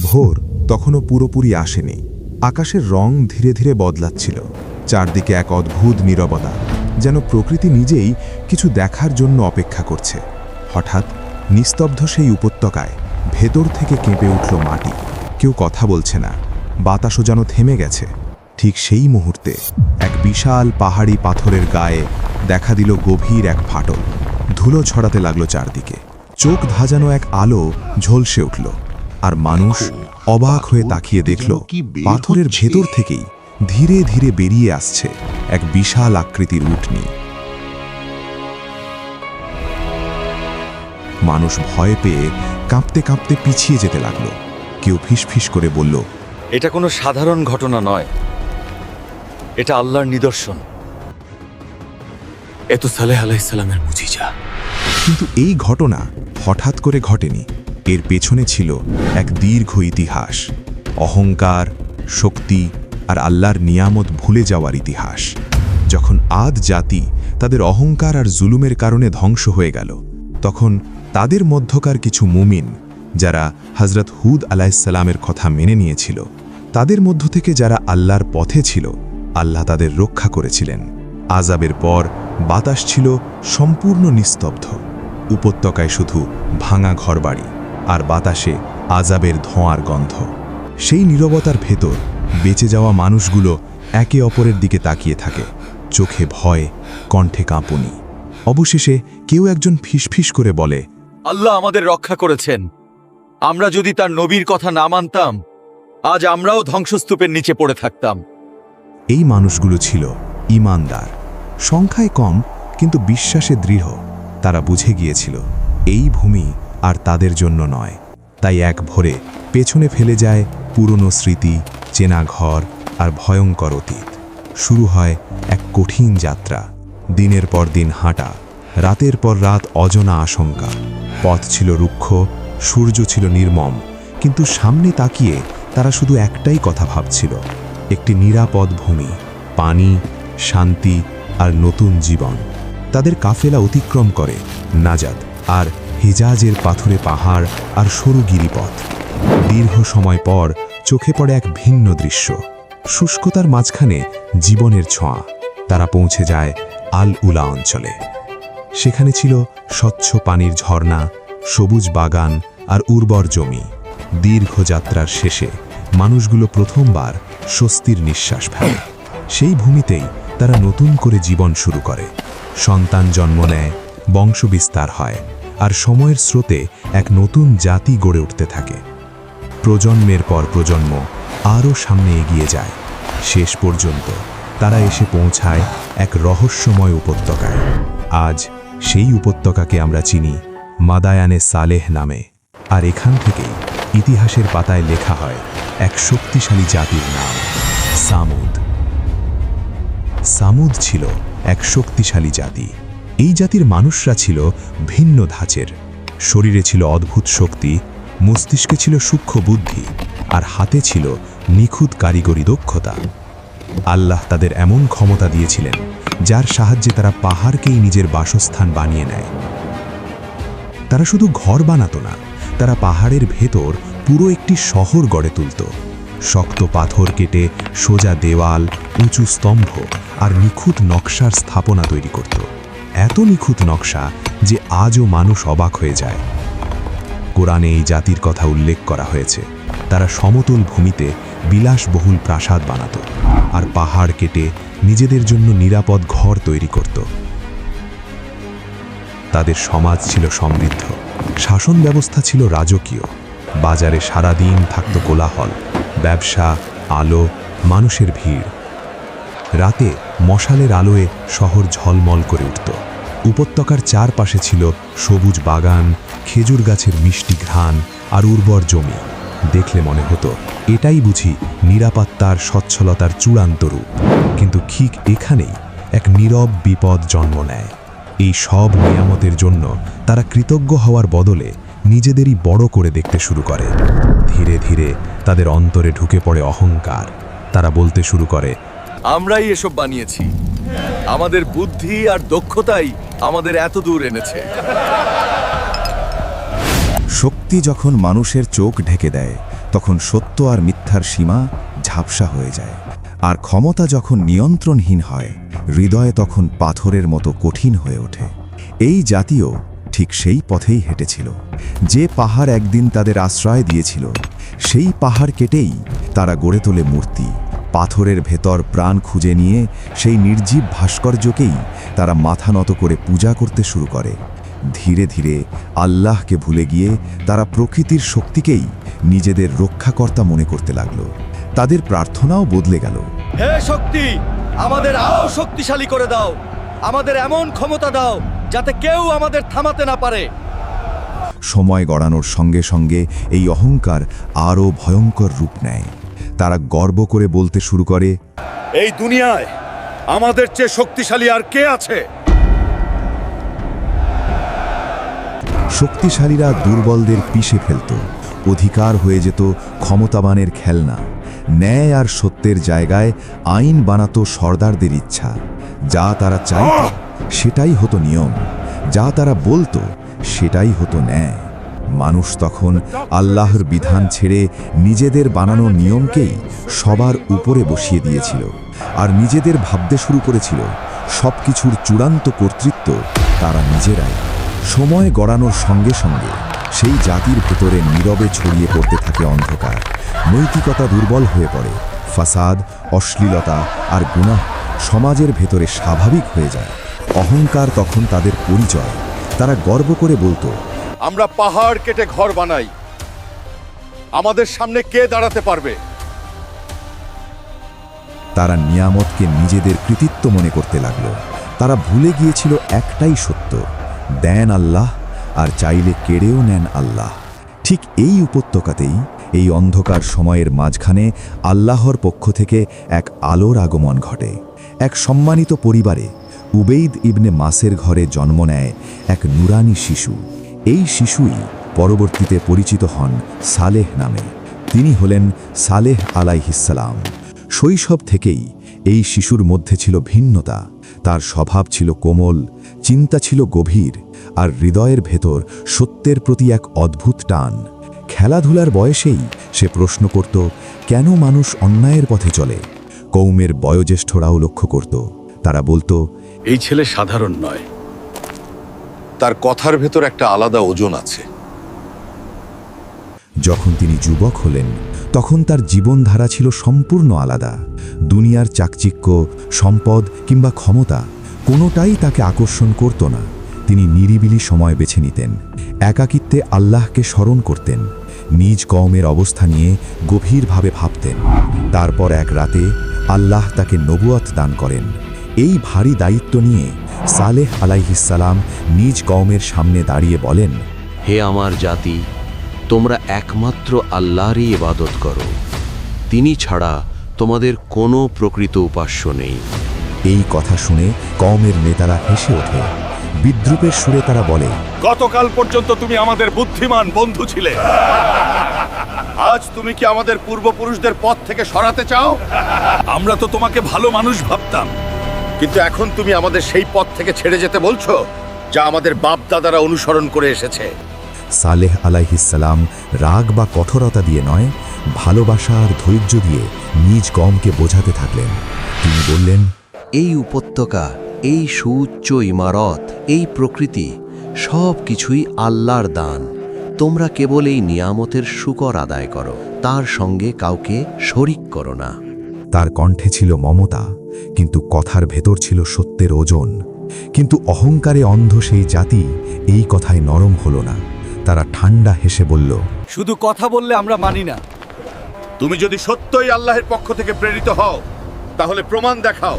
ভোর তখনও পুরোপুরি আসেনি। আকাশের রং ধীরে ধীরে বদলাচ্ছিল। চারদিকে এক অদ্ভুত নীরবতা, যেন প্রকৃতি নিজেই কিছু দেখার জন্য অপেক্ষা করছে। হঠাৎ নিস্তব্ধ সেই উপত্যকায় ভেতর থেকে কেঁপে উঠল মাটি। কেউ কথা বলছে না, বাতাসও যেন থেমে গেছে। ঠিক সেই মুহূর্তে এক বিশাল পাহাড়ি পাথরের গায়ে দেখা দিল গভীর এক ফাটল। ধুলো ছড়াতে লাগল চারদিকে। চোখ ধাজানো এক আলো ঝলসে উঠল। আর মানুষ অবাক হয়ে তাকিয়ে দেখল পাথরের ভেতর থেকেই ধীরে ধীরে বেরিয়ে আসছে এক বিশাল আকৃতির উটনি মানুষ ভয় পেয়ে কাঁপতে কাঁপতে পিছিয়ে যেতে লাগল। কেউ ফিসফিস করে বলল এটা কোনো সাধারণ ঘটনা নয়। এটা আল্লাহর নিদর্শন। এত তো সালেহ আলাইসাল্লামের মুজিজা। কিন্তু এই ঘটনা হঠাৎ করে ঘটেনি। এর পেছনে ছিল এক দীর্ঘ ইতিহাস, অহংকার, শক্তি আর আল্লাহর নিয়ামত ভুলে যাওয়ার ইতিহাস। যখন আদ জাতি তাদের অহংকার আর জুলুমের কারণে ধ্বংস হয়ে গেল, তখন তাদের মধ্যকার কিছু মুমিন, যারা হজরত হুদ আলাইসাল্লামের কথা মেনে নিয়েছিল, তাদের মধ্য থেকে যারা আল্লাহর পথে ছিল, আল্লাহ তাদের রক্ষা করেছিলেন। আজাবের পর বাতাস ছিল সম্পূর্ণ নিস্তব্ধ, উপত্যকায় শুধু ভাঙা ঘরবাড়ি। আর বাতাসে আজাবের ধোঁয়ার গন্ধ। সেই নীরবতার ভেতর বেঁচে যাওয়া মানুষগুলো একে অপরের দিকে তাকিয়ে থাকে। চোখে ভয় কণ্ঠে কাঁপুনি। অবশেষে কেউ একজন ফিসফিস করে বলে আল্লাহ আমাদের রক্ষা করেছেন। আমরা যদি তার নবীর কথা না মানতাম আজ আমরাও ধ্বংসস্তূপের নিচে পড়ে থাকতাম। এই মানুষগুলো ছিল ইমানদার। সংখ্যায় কম কিন্তু বিশ্বাসে দৃঢ়। তারা বুঝে গিয়েছিল এই ভূমি আর তাদের জন্য নয়। তাই এক ভোরে পেছনে ফেলে যায় পুরনো স্মৃতি, চেনা ঘর আর ভয়ঙ্কর অতীত। শুরু হয় এক কঠিন যাত্রা। দিনের পর দিন হাঁটা, রাতের পর রাত অজনা আশঙ্কা। পথ ছিল রুক্ষ, সূর্য ছিল নির্মম, কিন্তু সামনে তাকিয়ে তারা শুধু একটাই কথা ভাবছিল, একটি নিরাপদ ভূমি, পানি, শান্তি আর নতুন জীবন। তাদের কাফেলা অতিক্রম করে, নাজাদ, আর হিজাজের পাথুরে পাহাড় আর সরু গিরিপথ। দীর্ঘ সময় পর চোখে পড়ে এক ভিন্ন দৃশ্য। শুষ্কতার মাঝখানে জীবনের ছোঁয়া। তারা পৌঁছে যায় আল উলা অঞ্চলে। সেখানে ছিল স্বচ্ছ পানির ঝর্ণা, সবুজ বাগান আর উর্বর জমি। দীর্ঘ যাত্রার শেষে মানুষগুলো প্রথমবার স্বস্তির নিঃশ্বাস ফেলে। সেই ভূমিতেই তারা নতুন করে জীবন শুরু করে। সন্তান জন্ম নেয়, বংশবিস্তার হয়। আর সময়ের স্রোতে এক নতুন জাতি গড়ে উঠতে থাকে। প্রজন্মের পর প্রজন্ম আরও সামনে এগিয়ে যায়। শেষ পর্যন্ত তারা এসে পৌঁছায় এক রহস্যময় উপত্যকায়। আজ সেই উপত্যকাকে আমরা চিনি মাদায়ানে সালেহ নামে। আর এখান থেকেই ইতিহাসের পাতায় লেখা হয় এক শক্তিশালী জাতির নাম, সামুদ। সামুদ ছিল এক শক্তিশালী জাতি। এই জাতির মানুষরা ছিল ভিন্ন ধাঁচের। শরীরে ছিল অদ্ভুত শক্তি, মস্তিষ্কে ছিল সূক্ষ্ম বুদ্ধি, আর হাতে ছিল নিখুঁত কারিগরি দক্ষতা। আল্লাহ তাদের এমন ক্ষমতা দিয়েছিলেন, যার সাহায্যে তারা পাহাড়কেই নিজের বাসস্থান বানিয়ে নেয়। তারা শুধু ঘর বানাতো না, তারা পাহাড়ের ভেতর পুরো একটি শহর গড়ে তুলত। শক্ত পাথর কেটে সোজা দেওয়াল, উঁচু স্তম্ভ, আর নিখুঁত নকশার স্থাপনা তৈরি করত। এত নিখুঁত নকশা যে আজও মানুষ অবাক হয়ে যায়। কোরআনে এই জাতির কথা উল্লেখ করা হয়েছে। তারা সমতল ভূমিতে বিলাসবহুল প্রাসাদ বানাত আর পাহাড় কেটে নিজেদের জন্য নিরাপদ ঘর তৈরি করত। তাদের সমাজ ছিল সমৃদ্ধ, শাসন ব্যবস্থা ছিল রাজকীয়। বাজারে সারাদিন থাকত কোলাহল, ব্যবসা, আলো, মানুষের ভিড়। রাতে মশালের আলোয় শহর ঝলমল করে উঠত। উপত্যকার চারপাশে ছিল সবুজ বাগান, খেজুর গাছের মিষ্টি ঘ্রাণ আর উর্বর জমি। দেখলে মনে হতো, এটাই বুঝি নিরাপত্তার স্বচ্ছলতার চূড়ান্ত রূপ। কিন্তু ঠিক এখানেই এক নীরব বিপদ জন্ম নেয়। এই সব নিয়ামতের জন্য তারা কৃতজ্ঞ হওয়ার বদলে নিজেদেরই বড় করে দেখতে শুরু করে। ধীরে ধীরে তাদের অন্তরে ঢুকে পড়ে অহংকার। তারা বলতে শুরু করে আমরাই এসব বানিয়েছি। আমাদের বুদ্ধি আর দক্ষতাই আমাদের এত দূর এনেছে। শক্তি যখন মানুষের চোখ ঢেকে দেয়, তখন সত্য আর মিথ্যার সীমা ঝাপসা হয়ে যায়। আর ক্ষমতা যখন নিয়ন্ত্রণহীন হয়, হৃদয় তখন পাথরের মতো কঠিন হয়ে ওঠে। এই জাতীয় ঠিক সেই পথেই হেঁটেছিল। যে পাহাড় একদিন তাদের আশ্রয় দিয়েছিল, সেই পাহাড় কেটেই তারা গড়ে তোলে মূর্তি। পাথরের ভেতর প্রাণ খুঁজে নিয়ে সেই নির্জীব ভাস্কর্যকেই তারা মাথা নত করে পূজা করতে শুরু করে। ধীরে ধীরে আল্লাহকে ভুলে গিয়ে তারা প্রকৃতির শক্তিকেই নিজেদের রক্ষাকর্তা মনে করতে লাগল। তাদের প্রার্থনাও বদলে গেল। হে শক্তি আমাদের আরও শক্তিশালী করে দাও। আমাদের এমন ক্ষমতা দাও যাতে কেউ আমাদের থামাতে না পারে। সময় গড়ানোর সঙ্গে সঙ্গে এই অহংকার আরও ভয়ঙ্কর রূপ নেয়। তারা গর্ব করে বলতে শুরু করে এই দুনিয়ায় আমাদের চেয়ে শক্তিশালী আর কে আছে? শক্তিশালীরা দুর্বলদের পিষে ফেলত অধিকার হয়ে যেত ক্ষমতাবানের খেলনা ন্যায় আর সত্যের জায়গায় আইন বানাতো সর্দারদের ইচ্ছা। যা তারা চাইত সেটাই হতো নিয়ম যা তারা বলতো সেটাই হতো ন্যায়। মানুষ তখন আল্লাহর বিধান ছেড়ে নিজেদের বানানো নিয়মকেই সবার উপরে বসিয়ে দিয়েছিল আর নিজেদের ভাবতে শুরু করেছিল। সব কিছুর চূড়ান্ত কর্তৃত্ব তারা নিজেরাই। সময় গড়ানোর সঙ্গে সঙ্গে সেই জাতির ভেতরে নীরবে ছড়িয়ে পড়তে থাকে অন্ধকার। নৈতিকতা দুর্বল হয়ে পড়ে। ফাসাদ, অশ্লীলতা আর গুনাহ সমাজের ভেতরে স্বাভাবিক হয়ে যায়। অহংকার তখন তাদের পরিচয়। তারা গর্ব করে বলতো আমরা পাহাড় কেটে ঘর বানাই। আমাদের সামনে কে দাঁড়াতে পারবে? তারা নিয়ামতকে নিজেদের কৃতিত্ব মনে করতে লাগল। তারা ভুলে গিয়েছিল একটাই সত্য, দেন আল্লাহ আর চাইলে কেড়েও নেন আল্লাহ। ঠিক এই উপত্যকাতেই, এই অন্ধকার সময়ের মাঝখানে আল্লাহর পক্ষ থেকে এক আলোর আগমন ঘটে। এক সম্মানিত পরিবারে উবেইদ ইবনে মাসের ঘরে জন্ম নেয় এক নুরানি শিশু। এই শিশুই পরবর্তীতে পরিচিত হন সালেহ নামে। তিনি হলেন সালেহ আলাইহিসালাম শৈশব থেকেই এই শিশুর মধ্যে ছিল ভিন্নতা। তার স্বভাব ছিল কোমল, চিন্তা ছিল গভীর, আর হৃদয়ের ভেতর সত্যের প্রতি এক অদ্ভুত টান। খেলাধুলার বয়সেই সে প্রশ্ন করত, কেন মানুষ অন্যায়ের পথে চলে? কৌমের বয়োজ্যেষ্ঠরাও লক্ষ্য করত। তারা বলতো, এই ছেলে সাধারণ নয়। তার কথার ভেতর একটা আলাদা ওজন আছে। যখন তিনি যুবক হলেন, তখন তার জীবনধারা ছিল সম্পূর্ণ আলাদা। দুনিয়ার চাকচিক্য, সম্পদ কিংবা ক্ষমতা কোনোটাই তাকে আকর্ষণ করত না। তিনি নিরিবিলি সময় বেছে নিতেন, একাকিত্বে আল্লাহকে স্মরণ করতেন, নিজ কওমের অবস্থা নিয়ে গভীরভাবে ভাবতেন। তারপর এক রাতে আল্লাহ তাকে নবুয়াত দান করেন। এই ভারী দায়িত্ব নিয়ে সালেহ আলাইহিসালাম নিজ কওমের সামনে দাঁড়িয়ে বলেন হে আমার জাতি তোমরা একমাত্র আল্লাহরই ইবাদত করো। তিনি ছাড়া তোমাদের কোনো প্রকৃত উপাস্য নেই। এই কথা শুনে কওমের নেতারা হেসে ওঠে। বিদ্রুপের সুরে তারা বলে গতকাল পর্যন্ত তুমি আমাদের বুদ্ধিমান বন্ধু ছিলে। আজ তুমি কি আমাদের পূর্বপুরুষদের পথ থেকে সরাতে চাও? আমরা তো তোমাকে ভালো মানুষ ভাবতাম। কিন্তু এখন তুমি আমাদের সেই পথ থেকে ছেড়ে যেতে বলছো যা আমাদের বাপ দাদারা অনুসরণ করে এসেছে। সালেহ আলাইহিসালাম রাগ বা কঠোরতা দিয়ে নয় ভালোবাসা আর ধৈর্য দিয়ে নিজ গমকে বোঝাতে থাকলেন। তিনি বললেন এই উপত্যকা এই সুউচ্চ ইমারত এই প্রকৃতি সব কিছুই আল্লাহর দান। তোমরা কেবল এই নিয়ামতের শুকর আদায় করো তার সঙ্গে কাউকে শরিক করো না। তার কণ্ঠে ছিল মমতা। কিন্তু কথার ভেতর ছিল সত্যের ওজন। কিন্তু অহংকারে অন্ধ সেই জাতি এই কথায় নরম হলো না। তারা ঠান্ডা হেসে বলল শুধু কথা বললে আমরা মানি না। তুমি যদি সত্যই আল্লাহের পক্ষ থেকে প্রেরিত হও তাহলে প্রমাণ দেখাও।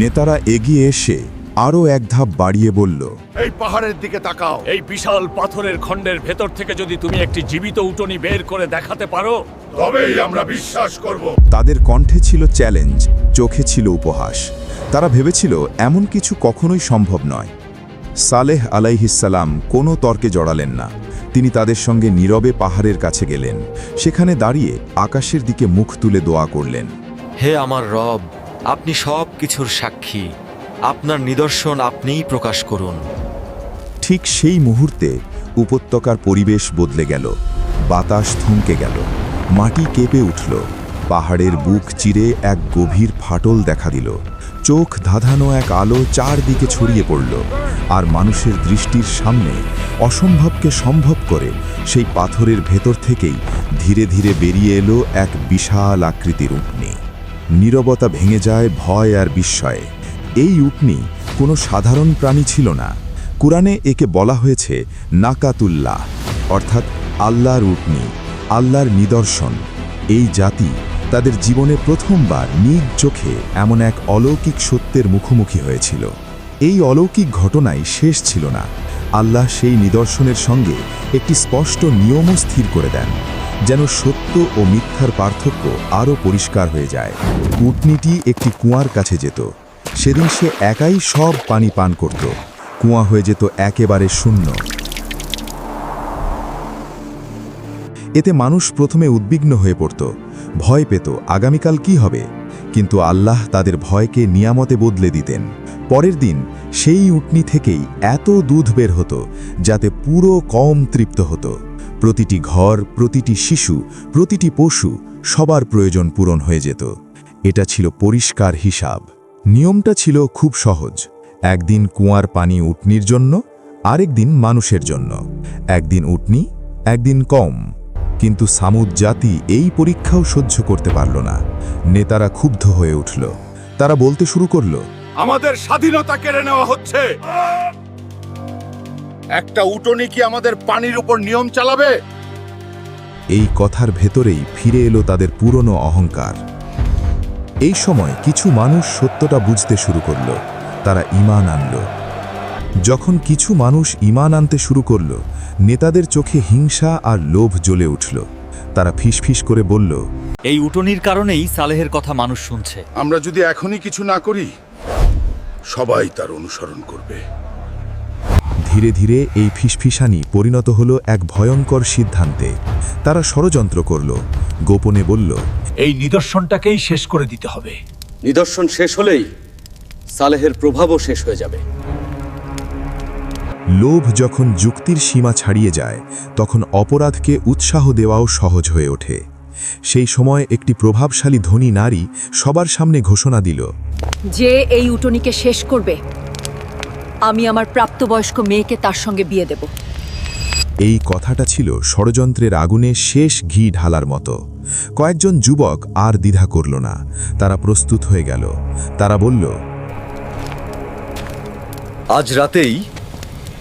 নেতারা এগিয়ে এসে আরও এক ধাপ বাড়িয়ে বলল এই পাহাড়ের দিকে তাকাও। এই বিশাল পাথরের খণ্ডের ভেতর থেকে যদি তুমি একটি জীবিত উটনি বের করে দেখাতে পারো তবেই আমরা বিশ্বাস করব। তাদের কণ্ঠে ছিল চ্যালেঞ্জ চোখে ছিল উপহাস। তারা ভেবেছিল এমন কিছু কখনোই সম্ভব নয়। সালেহ আলাইহিসাল্লাম কোনো তর্কে জড়ালেন না। তিনি তাদের সঙ্গে নীরবে পাহাড়ের কাছে গেলেন। সেখানে দাঁড়িয়ে আকাশের দিকে মুখ তুলে দোয়া করলেন। হে আমার রব আপনি সব কিছুর সাক্ষী। আপনার নিদর্শন আপনিই প্রকাশ করুন। ঠিক সেই মুহূর্তে উপত্যকার পরিবেশ বদলে গেল। বাতাস থমকে গেল। মাটি কেঁপে উঠল। পাহাড়ের বুক চিরে এক গভীর ফাটল দেখা দিল। চোখ ধাঁধানো এক আলো চারদিকে ছড়িয়ে পড়ল আর মানুষের দৃষ্টির সামনে অসম্ভবকে সম্ভব করে সেই পাথরের ভেতর থেকেই ধীরে ধীরে বেরিয়ে এলো এক বিশাল আকৃতির উটনি নীরবতা ভেঙে যায় ভয় আর বিস্ময়ে। এই উটনি কোনো সাধারণ প্রাণী ছিল না। কোরআনে একে বলা হয়েছে নাকাতুল্লাহ, অর্থাৎ আল্লাহর উটনি আল্লাহর নিদর্শন। এই জাতি তাদের জীবনে প্রথমবার নিজ চোখে এমন এক অলৌকিক সত্যের মুখোমুখি হয়েছিল। এই অলৌকিক ঘটনাই শেষ ছিল না। আল্লাহ সেই নিদর্শনের সঙ্গে একটি স্পষ্ট নিয়মও স্থির করে দেন, যেন সত্য ও মিথ্যার পার্থক্য আরও পরিষ্কার হয়ে যায়। উটনিটি একটি কুয়ার কাছে যেত। সেদিন সে একাই সব পানি পান করত। কুয়া হয়ে যেত একেবারে শূন্য। এতে মানুষ প্রথমে উদ্বিগ্ন হয়ে পড়ত, ভয় পেত, আগামীকাল কি হবে? কিন্তু আল্লাহ তাদের ভয়কে নিয়ামতে বদলে দিতেন। পরের দিন সেই উটনি থেকেই এত দুধ বের হতো, যাতে পুরো কম তৃপ্ত হতো। প্রতিটি ঘর, প্রতিটি শিশু, প্রতিটি পশু সবার প্রয়োজন পূরণ হয়ে যেত। এটা ছিল পরিষ্কার হিসাব। নিয়মটা ছিল খুব সহজ। একদিন কুয়ার পানি উটনির জন্য আরেক দিন মানুষের জন্য। একদিন উটনি, একদিন কম কিন্তু সামুদ জাতি এই পরীক্ষাও সহ্য করতে পারল না। নেতারা ক্ষুব্ধ হয়ে উঠল। তারা বলতে শুরু করল আমাদের স্বাধীনতা কেড়ে নেওয়া হচ্ছে। একটা উটনি কি আমাদের পানির উপর নিয়ম চালাবে? এই কথার ভেতরেই ফিরে এলো তাদের পুরনো অহংকার। এই সময় কিছু মানুষ সত্যটা বুঝতে শুরু করল। তারা ঈমান আনল। যখন কিছু মানুষ ঈমান আনতে শুরু করল নেতাদের চোখে হিংসা আর লোভ জ্বলে উঠল। তারা ফিসফিস করে বলল এই উটনির কারণেই সালেহের কথা মানুষ শুনছে। আমরা যদি এখনই কিছু না করি সবাই তার অনুসরণ করবে। ধীরে ধীরে এই ফিসফিসানি পরিণত হলো এক ভয়ঙ্কর সিদ্ধান্তে। তারা ষড়যন্ত্র করল গোপনে বলল এই নিদর্শনটাকেই শেষ করে দিতে হবে। নিদর্শন শেষ হলেই সালেহের প্রভাবও শেষ হয়ে যাবে। লোভ যখন যুক্তির সীমা ছাড়িয়ে যায় তখন অপরাধকে উৎসাহ দেওয়াও সহজ হয়ে ওঠে। সেই সময় একটি প্রভাবশালী ধনী নারী সবার সামনে ঘোষণা দিল যে এই উটনিকে শেষ করবে আমি আমার প্রাপ্তবয়স্ক মেয়েকে তার সঙ্গে বিয়ে দেব। এই কথাটা ছিল ষড়যন্ত্রের আগুনে শেষ ঘি ঢালার মতো। কয়েকজন যুবক আর দ্বিধা করল না। তারা প্রস্তুত হয়ে গেল। তারা বলল আজ রাতেই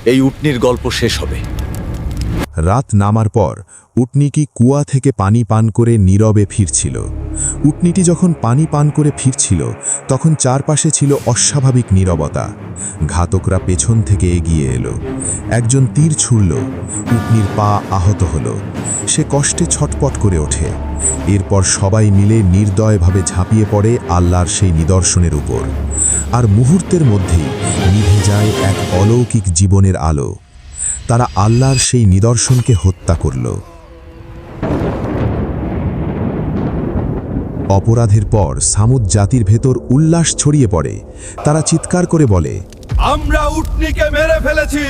এই উটনির গল্প শেষ হবে। রাত নামার পর উটনিটি কুয়া থেকে পানি পান করে নীরবে ফিরছিল। উটনিটি যখন পানি পান করে ফিরছিল, তখন চারপাশে ছিল অস্বাভাবিক নীরবতা। ঘাতকরা পেছন থেকে এগিয়ে এলো। একজন তীর ছুড়ল। উটনির পা আহত হলো। সে কষ্টে ছটপট করে ওঠে। এরপর সবাই মিলে নির্দয়ভাবে ঝাঁপিয়ে পড়ে আল্লাহর সেই নিদর্শনের উপর। আর মুহূর্তের মধ্যেই নিভে যায় এক অলৌকিক জীবনের আলো। তারা আল্লাহর সেই নিদর্শনকে হত্যা করল। অপরাধের পর সামুদ জাতির ভেতর উল্লাস ছড়িয়ে পড়ে। তারা চিৎকার করে বলে আমরা উটনিকে মেরে ফেলেছি।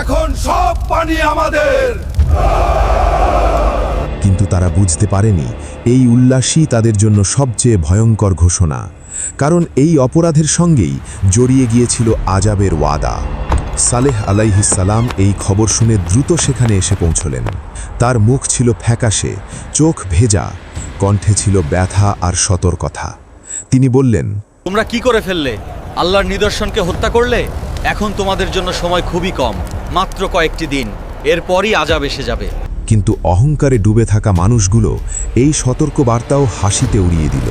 এখন সব পানি আমাদের। কিন্তু তারা বুঝতে পারেনি এই উল্লাসই তাদের জন্য সবচেয়ে ভয়ঙ্কর ঘোষণা। কারণ এই অপরাধের সঙ্গেই জড়িয়ে গিয়েছিল আজাবের ওয়াদা। সালেহ আলাইহিসালাম এই খবর শুনে দ্রুত সেখানে এসে পৌঁছলেন। তার মুখ ছিল ফ্যাকাশে চোখ ভেজা কণ্ঠে ছিল ব্যথা আর সতর্কতা। তিনি বললেন তোমরা কি করে ফেললে? আল্লাহর নিদর্শনকে হত্যা করলে? এখন তোমাদের জন্য সময় খুবই কম মাত্র কয়েকটি দিন এরপরই আজাব এসে যাবে। কিন্তু অহংকারে ডুবে থাকা মানুষগুলো এই সতর্ক বার্তাও হাসিতে উড়িয়ে দিল।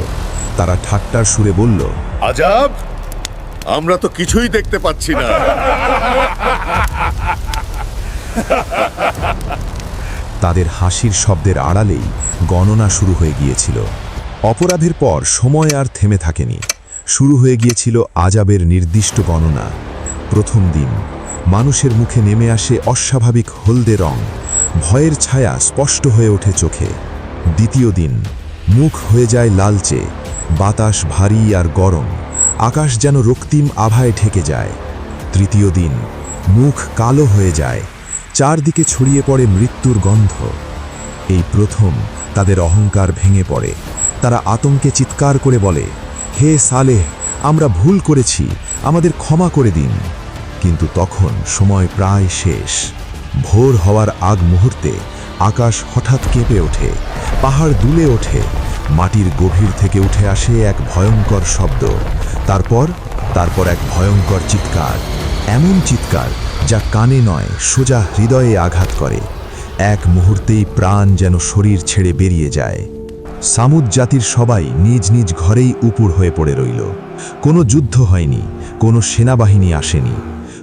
তারা ঠাট্টার সুরে বলল আজাব আমরা তো কিছুই দেখতে পাচ্ছি না। তাদের হাসির শব্দের আড়ালেই গণনা শুরু হয়ে গিয়েছিল। অপরাধের পর সময় আর থেমে থাকেনি। শুরু হয়ে গিয়েছিল আজাবের নির্দিষ্ট গণনা। প্রথম দিন, মানুষের মুখে নেমে আসে অস্বাভাবিক হলদে রং। ভয়ের ছায়া স্পষ্ট হয়ে ওঠে চোখে। দ্বিতীয় দিন, মুখ হয়ে যায় লালচে, বাতাস ভারী আর গরম। আকাশ যেন রক্তিম আভায় ঠেকে যায়। তৃতীয় দিন, মুখ কালো হয়ে যায়, চারদিকে ছড়িয়ে পড়ে মৃত্যুর গন্ধ। এই প্রথম তাদের অহংকার ভেঙে পড়ে। তারা আতঙ্কে চিৎকার করে বলে, হে সালেহ, আমরা ভুল করেছি, আমাদের ক্ষমা করে দিন। কিন্তু তখন সময় প্রায় শেষ। ভোর হওয়ার আগ মুহূর্তে আকাশ হঠাৎ কেঁপে ওঠে, পাহাড় দুলে ওঠে। মাটির গভীর থেকে উঠে আসে এক ভয়ঙ্কর শব্দ। তারপর তারপর এক ভয়ঙ্কর চিৎকার। এমন চিৎকার যা কানে নয়, সোজা হৃদয়ে আঘাত করে। এক মুহূর্তেই প্রাণ যেন শরীর ছেড়ে বেরিয়ে যায়। সামুদ জাতির সবাই নিজ নিজ ঘরেই উপুর হয়ে পড়ে রইল। কোনো যুদ্ধ হয়নি, কোনো সেনাবাহিনী আসেনি।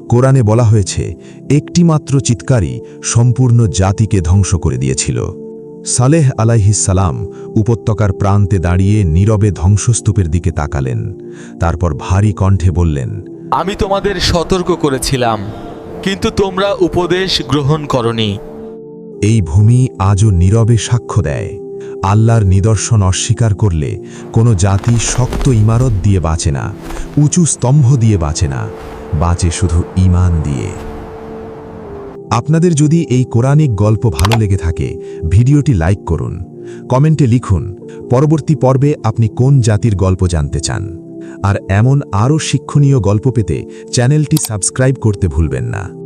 কোরআনে বলা হয়েছে, একটিমাত্র চিৎকারই সম্পূর্ণ জাতিকে ধ্বংস করে দিয়েছিল। সালেহ আলাইহিসালাম উপত্যকার প্রান্তে দাঁড়িয়ে নীরবে ধ্বংসস্তূপের দিকে তাকালেন। তারপর ভারী কণ্ঠে বললেন আমি তোমাদের সতর্ক করেছিলাম কিন্তু তোমরা উপদেশ গ্রহণ করনি। এই ভূমি আজও নীরবে সাক্ষ্য দেয়। আল্লাহর নিদর্শন অস্বীকার করলে কোনো জাতি শক্ত ইমারত দিয়ে বাঁচে না উঁচু স্তম্ভ দিয়ে বাঁচে না বাঁচে শুধু ইমান দিয়ে। আপনাদের যদি এই কোরআনিক গল্প ভালো লেগে থাকে, ভিডিওটি লাইক করুন। কমেন্টে লিখুন, পরবর্তী পর্বে আপনি কোন জাতির গল্প জানতে চান? আর এমন আরও শিক্ষণীয় গল্প পেতে চ্যানেলটি সাবস্ক্রাইব করতে ভুলবেন না।